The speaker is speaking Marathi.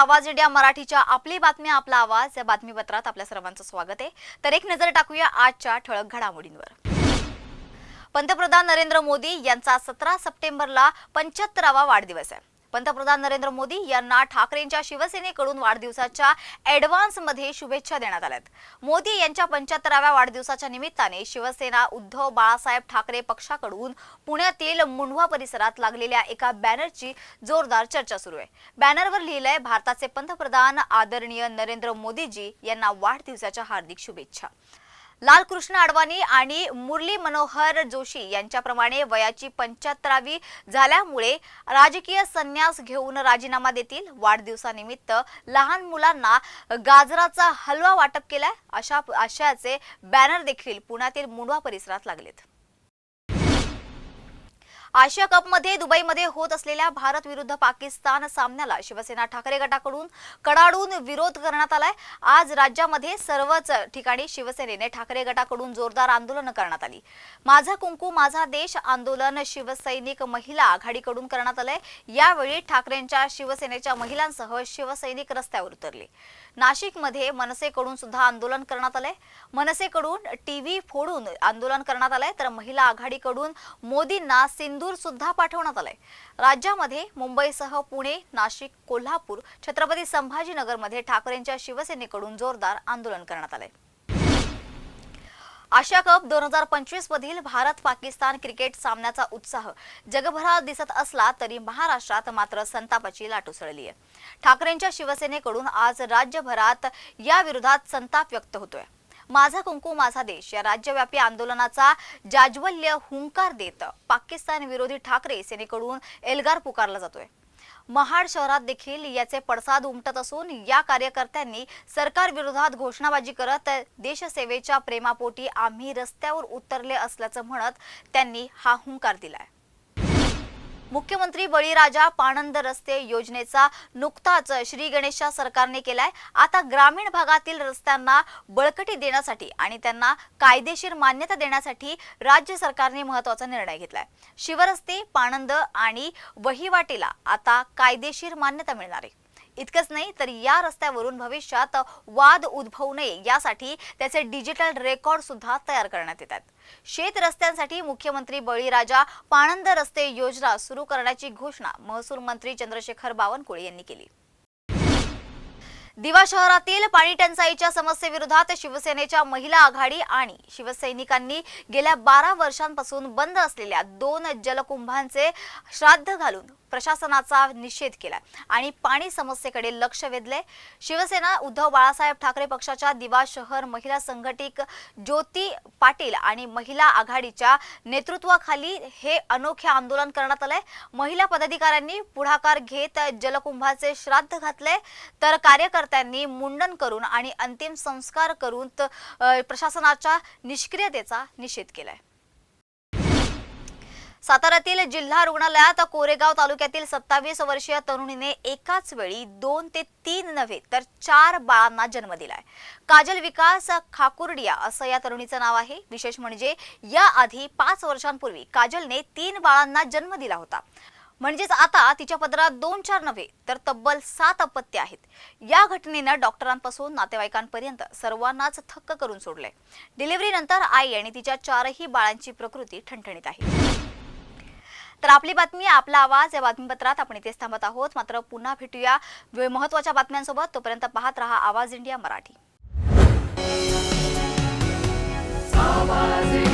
आवाज इंडिया मराठीच्या आपली बातमी आपला आवाज या बातमीपत्रात आपल्या सर्वांचं स्वागत आहे. तर एक नजर टाकूया आजच्या ठळक घडामोडींवर. पंतप्रधान नरेंद्र मोदी यांचा सतरा सप्टेंबरला पंच्याहत्तरावा वाढदिवस आहे. पंतप्रधान नरेंद्र मोदी यांना ठाकरेंच्या शिवसेनेकडून वाढदिवसाच्या ॲडव्हान्समध्ये शुभेच्छा देण्यात आल्यात. मोदी यांच्या पंच्याहत्तराव्या वाढदिवसाच्या निमित्ताने शिवसेना उद्धव बाळासाहेब ठाकरे पक्षाकडून पुण्यातील मुंढवा परिसरात लागलेल्या एका बॅनरची जोरदार चर्चा सुरू आहे. बॅनरवर लिहिलंय भारताचे पंतप्रधान आदरणीय नरेंद्र मोदीजी यांना वाढदिवसाच्या हार्दिक शुभेच्छा. लालकृष्ण अडवाणी आणि मुरली मनोहर जोशी यांच्याप्रमाणे वयाची पंच्याहत्तरावी झाल्यामुळे राजकीय संन्यास घेऊन राजीनामा देतील. वाढदिवसानिमित्त लहान मुलांना गाजराचा हलवा वाटप केलाय. अशा आशयाचे बॅनर देखील पुण्यातील मुंडवा परिसरात लागलेत. आशिया कपमध्ये दुबईमध्ये होत असलेल्या भारत विरुद्ध पाकिस्तान सामन्याला शिवसेना ठाकरे गटाकडून कडाडून विरोध करण्यात आलाय. आज राज्यामध्ये सर्वच ठिकाणी शिवसेनेने ठाकरे गटाकडून जोरदार आंदोलन करण्यात आली. माझा कुंकू माझा देश आंदोलन शिवसैनिक महिला आघाडीकडून करण्यात आलंय. यावेळी ठाकरेंच्या शिवसेनेच्या महिलांसह शिवसैनिक रस्त्यावर उतरले. नाशिकमध्ये मनसेकडून सुद्धा आंदोलन करण्यात आलंय. मनसेकडून टीव्ही फोडून आंदोलन करण्यात आलंय. तर महिला आघाडीकडून मोदींना सिंदूर सुद्धा पाठवण्यात आलंय. राज्यामध्ये मुंबईसह पुणे नाशिक कोल्हापूर छत्रपती संभाजीनगरमध्ये ठाकरेंच्या शिवसेनेकडून जोरदार आंदोलन करण्यात आलंय. आशिया कप दोन हजार पंचवीस मधील भारत पाकिस्तान क्रिकेट सामन्याचा उत्साह जगभरात दिसत असला तरी महाराष्ट्रात मात्र संतापाची लाट उसळली आहे. ठाकरेंच्या शिवसेनेकडून आज राज्यभरात या विरोधात संताप व्यक्त होतोय. माझा कुंकू माझा देश. या राज्यव्यापी आंदोलनाचा जाज्वल्य हुंकार देत पाकिस्तान विरोधी ठाकरे सेनेकडून एल्गार पुकारला जातोय. महाड शहरात देखील याचे पडसाद उमटत असून या कार्यकर्त्यांनी सरकार विरोधात घोषणाबाजी करत देशसेवेच्या प्रेमापोटी आम्ही रस्त्यावर उतरले असल्याचं म्हणत त्यांनी हा हुंकार दिलाय. मुख्यमंत्री बळीराजा पाणंद रस्ते योजनेचा नुकताच श्री गणेशा सरकारने केलाय. आता ग्रामीण भागातील रस्त्यांना बळकटी देण्यासाठी आणि त्यांना कायदेशीर मान्यता देण्यासाठी राज्य सरकारने महत्त्वाचा निर्णय घेतलाय. शिवरस्ते पाणंद आणि वहिवाटीला आता कायदेशीर मान्यता मिळणार आहे. इतकंच नाही तर या रस्त्यावरून भविष्यात वाद उद्भवू नये यासाठी त्याचे डिजिटल रेकॉर्ड सुद्धा तयार करण्यात येतात. शेत रस्त्यांसाठी मुख्यमंत्री बळीराजा पाणंद रस्ते योजना सुरू करण्याची घोषणा महसूल मंत्री चंद्रशेखर बावनकुळे यांनी केली. दिवा शहरातील पाणी टंचाईच्या समस्येविरोधात शिवसेनेच्या महिला आघाडी आणि शिवसैनिकांनी गेल्या बारा वर्षांपासून बंद असलेल्या दोन जलकुंभांचे श्राद्ध घालून प्रशासनाचा निषेध केला आणि पाणी समस्येकडे लक्ष वेधले शिवसेना उद्धव बाळासाहेब ठाकरे पक्षाच्या दिवा शहर महिला संघटिक ज्योती पाटील आणि महिला आघाडीच्या नेतृत्वाखाली हे अनोखे आंदोलन करण्यात आलंय. महिला पदाधिकाऱ्यांनी पुढाकार घेत जलकुंभाचे श्राद्ध घातले तर कार्यकर्त्यांनी मुंडन करून आणि अंतिम संस्कार करून त- प्रशासनाच्या निष्क्रियतेचा निषेध केलाय. साताऱ्यातील जिल्हा रुग्णालयात कोरेगाव तालुक्यातील सत्तावीस वर्षीय तरुणीने एकाच वेळी दोन ते तीन नव्हे तर चार बाळांना जन्म दिलाय. काजल विकास खाकुर्डिया असं या तरुणीचं नाव आहे. विशेष म्हणजे याआधी पाच वर्षांपूर्वी काजलने तीन बाळांना जन्म दिला होता. म्हणजेच आता तिच्या पदरात दोन चार नव्हे तर तब्बल सात अपत्य आहेत. या घटनेनं डॉक्टरांपासून नातेवाईकांपर्यंत सर्वांनाच थक्क करून सोडलंय. डिलिव्हरीनंतर आई आणि तिच्या चारही बाळांची प्रकृती ठणठणीत आहे. तर आपली बातमी आपला आवाज या बातमीपत्रात आपण इथेच थांबत आहोत. मात्र पुन्हा भेटूया महत्त्वाच्या महत्त्वाच्या बातम्यांसोबत. तोपर्यंत पाहत रहा आवाज इंडिया मराठी. आवाज